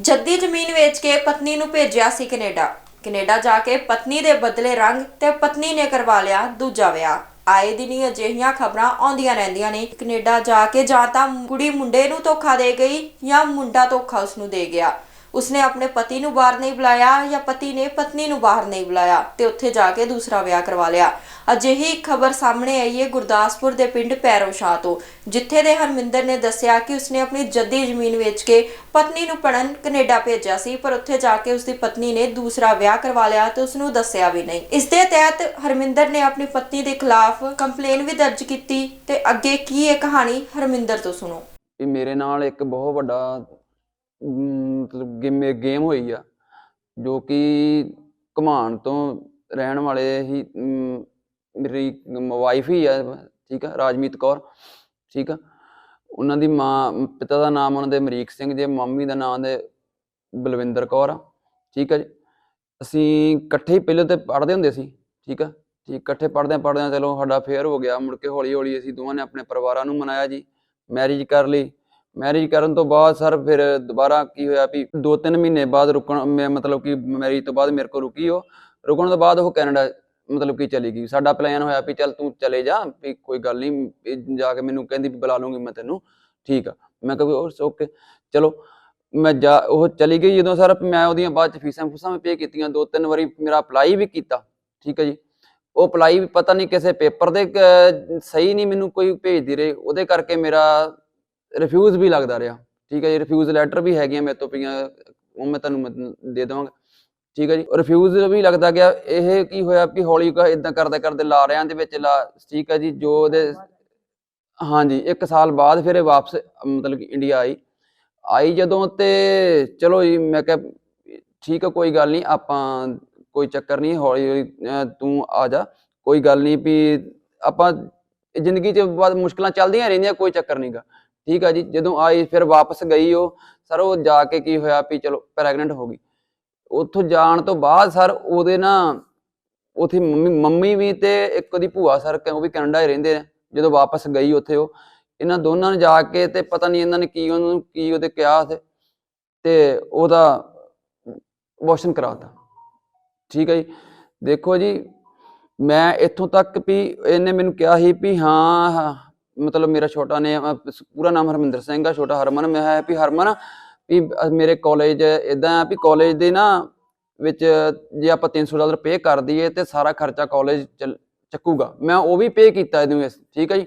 ਜੱਦੀ ਜ਼ਮੀਨ ਵੇਚ ਕੇ ਪਤਨੀ ਨੂੰ ਭੇਜਿਆ ਸੀ ਕੈਨੇਡਾ। ਕੈਨੇਡਾ ਜਾ ਕੇ ਪਤਨੀ ਦੇ ਬਦਲੇ ਰੰਗ ਤੇ ਪਤਨੀ ਨੇ ਕਰਵਾ ਲਿਆ ਦੂਜਾ ਵਿਆਹ। ਆਏ ਦਿਨ ਹੀ ਅਜਿਹੀਆਂ ਖਬਰਾਂ ਆਉਂਦੀਆਂ ਰਹਿੰਦੀਆਂ ਨੇ। ਕੈਨੇਡਾ ਜਾ ਕੇ ਜਾਂ ਤਾਂ ਕੁੜੀ ਮੁੰਡੇ ਨੂੰ ਧੋਖਾ ਦੇ ਗਈ ਜਾਂ ਮੁੰਡਾ ਧੋਖਾ ਉਸ ਨੂੰ ਦੇ ਗਿਆ। ਉਸਨੇ ਆਪਣੇ ਪਤੀ ਨੂੰ ਬਾਹਰ ਨਹੀਂ ਬੁਲਾਇਆ ਜਾਂ ਪਤੀ ਨੇ ਪਤਨੀ ਨੂੰ ਬਾਹਰ ਨਹੀਂ ਬੁਲਾਇਆ ਤੇ ਉੱਥੇ ਜਾ ਕੇ ਦੂਸਰਾ ਵਿਆਹ ਕਰਵਾ ਲਿਆ। ਅਜਿਹੀ ਖਬਰ ਸਾਹਮਣੇ ਆਈ ਹੈ ਗੁਰਦਾਸਪੁਰ ਦੇ ਪਿੰਡ ਪੈਰੋਸ਼ਾਹ ਤੋਂ, ਜਿੱਥੇ ਦੇ ਹਰਮਿੰਦਰ ਨੇ ਦੱਸਿਆ ਕਿ ਉਸਨੇ ਆਪਣੀ ਜੱਦੀ ਜ਼ਮੀਨ ਵੇਚ ਕੇ ਪਤਨੀ ਨੂੰ ਪੜਨ ਕੈਨੇਡਾ ਭੇਜਿਆ ਸੀ, ਪਰ ਉੱਥੇ ਜਾ ਕੇ ਉਸਦੀ ਪਤਨੀ ਨੇ ਦੂਸਰਾ ਵਿਆਹ ਕਰਵਾ ਲਿਆ ਤੇ ਉਸਨੂੰ ਦੱਸਿਆ ਵੀ ਨਹੀਂ। ਇਸ ਦੇ ਤਹਿਤ ਹਰਮਿੰਦਰ ਨੇ ਆਪਣੀ ਪਤਨੀ ਦੇ ਖਿਲਾਫ ਕੰਪਲੇਨ ਵੀ ਦਰਜ ਕੀਤੀ ਤੇ ਅੱਗੇ ਕੀ ਇਹ ਕਹਾਣੀ ਹਰਮਿੰਦਰ ਤੋਂ ਸੁਣੋ। ਵੀ ਮੇਰੇ ਨਾਲ ਇੱਕ ਬਹੁਤ ਵੱਡਾ ਮਤਲਬ ਗੇਮ ਗੇਮ ਹੋਈ ਆ ਜੋ ਕਿ ਘਮਾਣ ਤੋਂ ਰਹਿਣ ਵਾਲੇ ਹੀ ਅਮ, ਮੇਰੀ ਵਾਈਫ ਹੀ ਆ ਠੀਕ ਆ ਰਾਜਮੀਤ ਕੌਰ ਠੀਕ ਆ। ਉਹਨਾਂ ਦੀ ਮਾਂ ਪਿਤਾ ਦਾ ਨਾਮ ਉਹਨਾਂ ਦੇ ਅਮਰੀਕ ਸਿੰਘ ਜੀ ਮੰਮੀ ਦਾ ਨਾਮ ਦੇ ਬਲਵਿੰਦਰ ਕੌਰ ਆ ਠੀਕ ਆ ਜੀ। ਅਸੀਂ ਇਕੱਠੇ ਹੀ ਪਹਿਲਾਂ ਤੇ ਪੜ੍ਹਦੇ ਹੁੰਦੇ ਸੀ ਠੀਕ ਆ। ਠੀਕ ਇਕੱਠੇ ਪੜ੍ਹਦੇ ਪੜ੍ਹਦੇ ਚਲੋ ਸਾਡਾ ਫੇਅਰ ਹੋ ਗਿਆ ਮੁੜ ਕੇ ਹੌਲੀ ਹੌਲੀ ਅਸੀਂ ਦੋਵਾਂ ਨੇ ਆਪਣੇ ਪਰਿਵਾਰਾਂ ਨੂੰ ਮਨਾਇਆ ਜੀ ਮੈਰਿਜ ਕਰ ਲਈ ਮੈਰਿਜ ਕਰਨ ਤੋਂ ਬਾਅਦ ਸਰ ਫਿਰ ਦੁਬਾਰਾ ਕੀ ਹੋਇਆ ਵੀ 2-3 ਮਹੀਨੇ ਬਾਅਦ ਰੁਕਣ, ਮੈਂ ਮਤਲਬ ਕਿ ਮੈਰਿਜ ਤੋਂ ਬਾਅਦ ਮੇਰੇ ਕੋਲ ਰੁਕੀ ਉਹ। ਰੁਕਣ ਤੋਂ ਬਾਅਦ ਉਹ ਕੈਨੇਡਾ ਮਤਲਬ ਕਿ ਚਲੀ ਗਈ। ਸਾਡਾ ਪਲਾਨ ਹੋਇਆ ਵੀ ਚੱਲ ਤੂੰ ਚਲੇ ਜਾ, ਵੀ ਕੋਈ ਗੱਲ ਨਹੀਂ ਜਾ ਕੇ ਮੈਨੂੰ ਕਹਿੰਦੀ ਵੀ ਬੁਲਾ ਲੂੰਗੀ ਮੈਂ ਤੈਨੂੰ। ਠੀਕ ਆ। ਮੈਂ ਕਿਹਾ ਓਕੇ ਚਲੋ, ਮੈਂ ਜਾ, ਉਹ ਚਲੀ ਗਈ ਜਦੋਂ ਸਰ ਮੈਂ ਉਹਦੀਆਂ ਬਾਅਦ ਚ ਫੀਸਾਂ ਫੂਸਾਂ ਵੀ ਪੇ ਕੀਤੀਆਂ। ਦੋ ਤਿੰਨ ਵਾਰੀ ਮੇਰਾ ਅਪਲਾਈ ਵੀ ਕੀਤਾ। ਠੀਕ ਹੈ ਜੀ। ਉਹ ਅਪਲਾਈ ਵੀ ਪਤਾ ਨਹੀਂ ਕਿਸੇ ਪੇਪਰ ਦੇ ਸਹੀ ਨਹੀਂ ਮੈਨੂੰ ਕੋਈ ਭੇਜਦੀ ਰਹੇ। ਉਹਦੇ ਕਰਕੇ ਮੇਰਾ ਰਿਫਿਊਜ਼ ਵੀ ਲੱਗਦਾ ਰਿਹਾ। ਠੀਕ ਹੈ ਜੀ ਰਿਫਿਊਜ਼ ਲੈਟਰ ਵੀ ਹੈਗੀਆਂ ਮੇਰੇ ਤੋਂ ਪਈਆਂ, ਉਹ ਮੈਂ ਤੁਹਾਨੂੰ ਦੇ ਦੇਵਾਂਗਾ। ਠੀਕ ਹੈ ਜੀ ਰਿਫਿਊਜ਼ ਵੀ ਲੱਗਦਾ ਗਿਆ। ਇਹ ਕੀ ਹੋਇਆ ਵੀ ਹੌਲੀ ਇਦਾਂ ਕਰਦੇ ਕਰਦੇ ਲਾ ਰਿਆਂ ਦੇ ਵਿੱਚ, ਲਾ, ਠੀਕ ਹੈ ਜੀ, ਜੋ ਉਹਦੇ ਹਾਂਜੀ, ਇੱਕ ਸਾਲ ਬਾਅਦ ਫਿਰ ਇਹ ਵਾਪਸ, ਮਤਲਬ ਕਿ ਇੰਡੀਆ ਆਈ। ਆਈ ਜਦੋਂ ਤੇ ਚਲੋ ਜੀ, ਮੈਂ ਕਿਹਾ ਠੀਕ ਹੈ, ਕੋਈ ਗੱਲ ਨਹੀਂ, ਆਪਾਂ ਕੋਈ ਚੱਕਰ ਨਹੀਂ, ਹੌਲੀ ਹੌਲੀ ਤੂੰ ਆ ਜਾ। ਕੋਈ ਗੱਲ ਨਹੀਂ ਵੀ ਆਪਾਂ ਜ਼ਿੰਦਗੀ 'ਚ ਬਾਅਦ ਮੁਸ਼ਕਲਾਂ ਚੱਲਦੀਆਂ ਰਹਿੰਦੀਆਂ, ਕੋਈ ਚੱਕਰ ਨਹੀਂਗਾ ਠੀਕ ਆ ਜੀ ਜਦੋਂ ਆਈ ਫਿਰ ਵਾਪਸ ਗਈ ਉਹ ਸਰ ਉਹ ਜਾ ਕੇ ਕੀ ਹੋਇਆ ਵੀ ਚਲੋ ਪ੍ਰੈਗਨੈਂਟ ਹੋ ਗਈ। ਉੱਥੋਂ ਜਾਣ ਤੋਂ ਬਾਅਦ ਸਰ ਉਹਦੇ ਨਾ ਉਥੇ ਮੰਮੀ ਮੰਮੀ ਵੀ ਤੇ ਇੱਕ ਉਹਦੀ ਭੂਆ ਸਰ ਉਹ ਵੀ ਕੈਨੇਡਾ ਹੀ ਰਹਿੰਦੇ ਨੇ ਜਦੋਂ ਵਾਪਸ ਗਈ ਉੱਥੇ ਉਹ ਇਹਨਾਂ ਦੋਨਾਂ ਨੇ ਜਾ ਕੇ ਤੇ ਪਤਾ ਨਹੀਂ ਇਹਨਾਂ ਨੇ ਕੀ ਉਹਨੂੰ ਕੀ ਉਹਦੇ ਕਿਹਾ ਤੇ ਤੇ ਉਹਦਾ ਅਬੋਰਸ਼ਨ ਕਰਾਤਾ। ਠੀਕ ਹੈ ਜੀ ਦੇਖੋ ਜੀ ਮੈਂ ਇੱਥੋਂ ਤੱਕ ਵੀ ਇਹਨੇ ਮੈਨੂੰ ਕਿਹਾ ਸੀ ਵੀ ਹਾਂ, ਮਤਲਬ ਮੇਰਾ ਛੋਟਾ ਨੇ ਅਹ, ਪੂਰਾ ਨਾਮ ਹਰਮਿੰਦਰ ਸਿੰਘ ਆ ਛੋਟਾ ਹਰਮਨ। ਮੈਂ ਹੈ ਵੀ ਹਰਮਨ ਵੀ ਮੇਰੇ ਕਾਲਜ ਇਦਾਂ ਆ ਵੀ ਕਾਲਜ ਦੇ ਨਾ ਵਿੱਚ ਜੇ ਆਪਾਂ 300 ਡਾਲਰ ਪੇ ਕਰ ਦਈਏ ਤੇ ਸਾਰਾ ਖਰਚਾ ਕਾਲਜ ਚੱਕੂਗਾ। ਮੈਂ ਉਹ ਵੀ ਪੇ ਕੀਤਾ ਇਹਨੂੰ ਠੀਕ ਹੈ ਜੀ?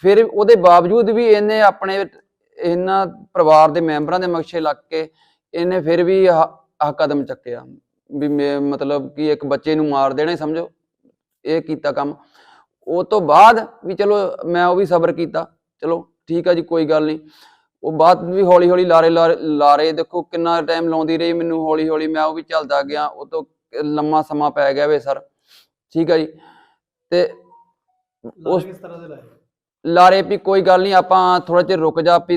ਫਿਰ ਉਹਦੇ ਬਾਵਜੂਦ ਵੀ ਇਹਨੇ ਆਪਣੇ ਇਹਨਾਂ ਪਰਿਵਾਰ ਦੇ ਮੈਂਬਰਾਂ ਦੇ ਮਕਸ਼ੇ ਲੱਗ ਕੇ ਇਹਨੇ ਫਿਰ ਵੀ ਆਹ ਕਦਮ ਚੱਕਿਆ। ਵੀ ਮਤਲਬ ਕਿ ਇੱਕ ਬੱਚੇ ਨੂੰ ਮਾਰ ਦੇਣਾ ਸਮਝੋ? ਇਹ ਕੀਤਾ ਕੰਮ। ਉਹ ਤੋਂ ਬਾਅਦ ਵੀ ਚਲੋ ਮੈਂ ਉਹ ਵੀ ਸਬਰ ਕੀਤਾ ਚਲੋ ਠੀਕ ਆ ਜੀ ਕੋਈ ਗੱਲ ਨਹੀਂ। ਉਹ ਬਾਅਦ ਵੀ ਹੌਲੀ ਹੌਲੀ ਲਾਰੇ ਲਾਰੇ ਦੇਖੋ ਕਿੰਨਾ ਟਾਈਮ ਲਾਉਂਦੀ ਰਹੀ ਮੈਨੂੰ ਹੌਲੀ ਹੌਲੀ ਮੈਂ ਉਹ ਵੀ ਚੱਲਦਾ ਗਿਆ ਉਹ ਤੋਂ ਲੰਮਾ ਸਮਾਂ ਪੈ ਗਿਆ ਵੇ ਸਰ। ਠੀਕ ਆ ਜੀ ਤੇ ਉਸ ਤਰ੍ਹਾਂ ਦੇ ਲਾਏ? ਲਾਰੇ ਵੀ ਕੋਈ ਗੱਲ ਨਹੀਂ ਆਪਾਂ ਥੋੜਾ ਜਿਹਾ ਰੁਕ ਜਾ ਵੀ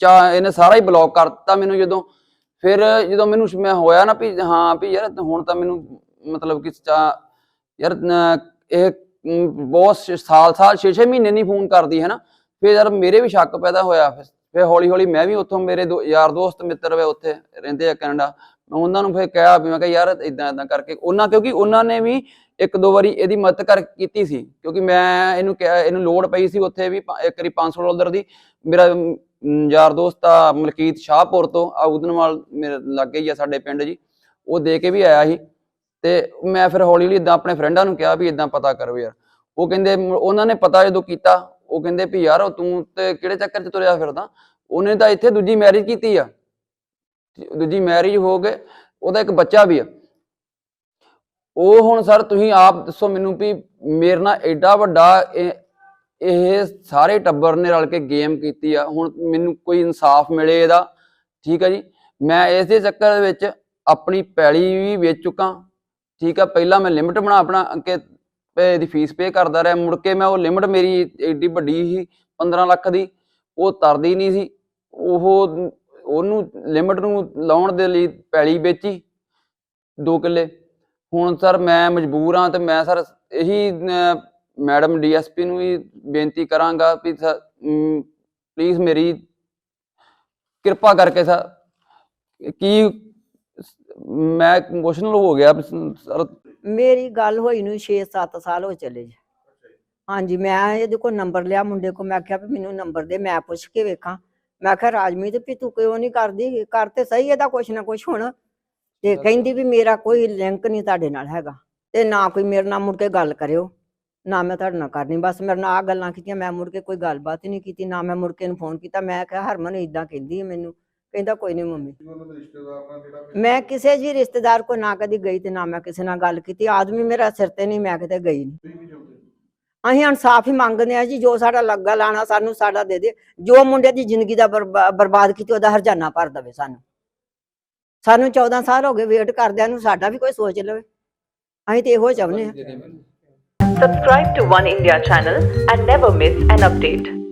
ਚਾ ਇਹਨੇ ਸਾਰਾ ਹੀ ਬਲੌਕ ਕਰਤਾ ਮੈਨੂੰ ਜਦੋਂ। ਫਿਰ ਜਦੋਂ ਮੈਨੂੰ ਮੈਂ ਹੋਇਆ ਨਾ ਵੀ ਹਾਂ ਵੀ ਯਾਰ ਹੁਣ ਤਾਂ ਮੈਨੂੰ ਮਤਲਬ ਕਿ ਚਾ ਯਾਰ ਇਹ ਬਹੁਤ ਸਾਲ ਸਾਲ 6-6 ਮਹੀਨੇ ਨਹੀਂ ਫੋਨ ਕਰਦੀ ਹੈ ਨਾ ਫਿਰ ਯਾਰ ਮੇਰੇ ਵੀ ਸ਼ੱਕ ਪੈਦਾ ਹੋਇਆ। ਫਿਰ ਹੌਲੀ ਹੌਲੀ ਮੈਂ ਵੀ ਉੱਥੋਂ ਮੇਰੇ ਯਾਰ ਦੋਸਤ ਮਿੱਤਰ ਵੇ ਉੱਥੇ ਰਹਿੰਦੇ ਆ ਕੈਨੇਡਾ। ਮੈਂ ਉਹਨਾਂ ਨੂੰ ਫਿਰ ਕਿਹਾ ਵੀ ਮੈਂ ਕਿਹਾ ਯਾਰ ਇਦਾਂ ਇਦਾਂ ਕਰਕੇ ਉਹਨਾਂ ਕਿਉਂਕਿ ਉਹਨਾਂ ਨੇ ਵੀ ਇੱਕ ਦੋ ਵਾਰੀ ਇਹਦੀ ਮਦਦ ਕਰ ਕੀਤੀ ਸੀ, ਕਿਉਂਕਿ ਮੈਂ ਇਹਨੂੰ ਕਿਹਾ, ਇਹਨੂੰ ਲੋੜ ਪਈ ਸੀ ਉੱਥੇ ਵੀ ਇੱਕ ਵਾਰੀ 500 ਡਾਲਰ ਦੀ। ਮੇਰਾ ਯਾਰ ਦੋਸਤ ਆ ਮਲਕੀਤ ਸ਼ਾਹਪੁਰ ਤੋਂ, ਆ ਉਦਨਵਾਲ ਮੇਰੇ ਲਾਗੇ ਹੀ ਆ ਸਾਡੇ ਪਿੰਡ ਜੀ, ਉਹ ਦੇ ਕੇ ਵੀ ਆਇਆ ਸੀ। ਤੇ ਮੈਂ ਫਿਰ ਹੌਲੀ ਹੌਲੀ ਇਦਾਂ ਆਪਣੇ ਫਰੈਂਡਾਂ ਨੂੰ ਕਿਹਾ ਵੀ ਇਦਾਂ ਪਤਾ ਕਰੋ ਯਾਰ। ਉਹ ਕਹਿੰਦੇ ਉਹਨਾਂ ਨੇ ਪਤਾ ਜਦੋਂ ਕੀਤਾ, ਉਹ ਕਹਿੰਦੇ ਵੀ ਯਾਰ ਤੂੰ ਤੇ ਕਿਹੜੇ ਚੱਕਰ 'ਚ ਤੁਰਿਆ ਫਿਰਦਾ? ਉਹਨੇ ਤਾਂ ਇੱਥੇ ਦੂਜੀ ਮੈਰਿਜ ਕੀਤੀ ਆ। ਦੂਜੀ ਮੈਰਿਜ ਹੋ ਗਏ, ਉਹਦਾ ਇੱਕ ਬੱਚਾ ਵੀ ਆ। ਉਹ ਹੁਣ ਸਰ ਤੁਸੀਂ ਆਪ ਦੱਸੋ ਮੈਨੂੰ ਵੀ ਮੇਰੇ ਨਾਲ ਐਡਾ ਵੱਡਾ ਇਹ ਸਾਰੇ ਟੱਬਰ ਨੇ ਰਲ ਕੇ ਗੇਮ ਕੀਤੀ ਆ। ਹੁਣ ਮੈਨੂੰ ਕੋਈ ਇਨਸਾਫ ਮਿਲੇ ਇਹਦਾ, ਠੀਕ ਆ ਜੀ। ਮੈਂ ਇਸੇ ਚੱਕਰ ਵਿੱਚ ਆਪਣੀ ਪੈਲੀ ਵੀ ਵੇਚ ਚੁੱਕਾ, ਠੀਕ ਆ। ਪਹਿਲਾਂ ਮੈਂ ਲਿਮਟ ਬਣਾ, ਆਪਣਾ ਕਿ ਦੀ ਫੀਸ ਪੇ ਕਰਦਾ ਰਿਹਾ। ਮੁੜ ਕੇ ਮੈਂ ਉਹ ਲਿਮਟ ਮੇਰੀ ਏਡੀ ਵੱਡੀ ਸੀ 15 ਲੱਖ ਦੀ, ਉਹ ਤਰਦੀ ਨਹੀਂ ਸੀ। ਉਹ ਉਹਨੂੰ ਲਿਮਟ ਨੂੰ ਲਾਉਣ ਦੇ ਲਈ ਪੈਲੀ ਵੇਚੀ 2 ਕਿੱਲੇ। ਹੁਣ ਸਰ ਮੈਂ ਮਜਬੂਰ ਹਾਂ ਤੇ ਮੈਂ ਸਰ ਇਹੀ ਮੈਡਮ ਡੀਐਸਪੀ ਨੂੰ ਵੀ ਬੇਨਤੀ ਕਰਾਂਗਾ ਵੀ ਪਲੀਜ਼ ਮੇਰੀ ਕਿਰਪਾ ਕਰਕੇ ਸਰ ਕੀ ਮੈਂ ਇਮੋਸ਼ਨਲ ਹੋ ਗਿਆ ਸਰ? ਮੇਰੀ ਗੱਲ ਹੋਈ ਨੂੰ 6-7 ਸਾਲ ਹੋ ਚਲੇ ਜੀ। ਹਾਂਜੀ ਮੈਂ ਇਹਦੇ ਕੋਲ ਨੰਬਰ ਲਿਆ ਮੁੰਡੇ ਕੋ ਮੈਂ ਕਿਹਾ ਵੀ ਮੈਨੂੰ ਨੰਬਰ ਦੇ ਮੈਂ ਪੁੱਛ ਕੇ ਵੇਖਾਂ। ਮੈਂ ਕਿਹਾ ਰਾਜਮੀਤ ਵੀ ਤੂੰ ਕਿਉਂ ਨਹੀਂ ਕਰਦੀ? ਕਰ ਤੇ ਸਹੀ ਇਹਦਾ ਕੁਛ ਨਾ ਕੁਛ ਹੁਣ। ਤੇ ਕਹਿੰਦੀ ਵੀ ਮੇਰਾ ਕੋਈ ਲਿੰਕ ਨਹੀਂ ਤੁਹਾਡੇ ਨਾਲ ਹੈਗਾ। ਤੇ ਨਾ ਕੋਈ ਮੇਰੇ ਨਾਲ ਮੁੜ ਕੇ ਗੱਲ ਕਰਿਓ। ਨਾ ਮੈਂ ਤੁਹਾਡੇ ਨਾਲ ਕਰਨੀ। ਬਸ ਮੇਰੇ ਨਾਲ ਆ ਗੱਲਾਂ ਕੀਤੀਆਂ ਮੈਂ ਮੁੜ ਕੇ ਕੋਈ ਗੱਲਬਾਤ ਹੀ ਨਹੀਂ ਕੀਤੀ। ਨਾ ਮੈਂ ਮੁੜ ਕੇ ਨੂੰ ਫੋਨ ਕੀਤਾ। ਮੈਂ ਕਿਹਾ ਹਰਮਨ ਇਦਾਂ ਕਹਿੰਦੀ ਹੈ ਮੈਨੂੰ। ਕਹਿੰਦਾ ਕੋਈ ਨਹੀਂ ਮੰਮੀ। ਮੈਂ ਕਿਸੇ ਜੀ ਰਿਸ਼ਤੇਦਾਰ ਕੋ ਨਾ ਕਦੀ ਗਈ ਤੇ ਨਾ ਮੈਂ ਕਿਸੇ ਨਾਲ ਗੱਲ ਕੀਤੀ। ਆਦਮੀ ਮੇਰਾ ਸਿਰ ਤੇ ਨਹੀਂ ਮੈਂ ਕਿਤੇ ਗਈ ਨਹੀਂ? ਅਸੀਂ ਇਨਸਾਫ ਹੀ ਮੰਗਦੇ ਆ ਜੀ, ਜੋ ਸਾਡਾ ਲੱਗਾ ਲਾਣਾ ਸਾਨੂੰ ਸਾਡਾ ਦੇ ਦੇ। ਜੋ ਮੁੰਡੇ ਦੀ ਜ਼ਿੰਦਗੀ ਦਾ ਬਰਬਾ- ਬਰਬਾਦ ਕੀਤੀ, ਉਹਦਾ ਹਰਜਾਨਾ ਭਰ ਦੇਵੇ ਸਾਨੂੰ। ਸਾਨੂੰ 14 ਸਾਲ ਹੋ ਗਏ ਵੇਟ ਕਰਦਿਆਂ ਨੂੰ, ਸਾਡਾ ਵੀ ਕੋਈ ਸੋਚ ਲਵੇ। ਅਸੀਂ ਤੇ ਇਹੋ ਚਾਹੁੰਦੇ ਆ Subscribe to One India channel and never miss an update.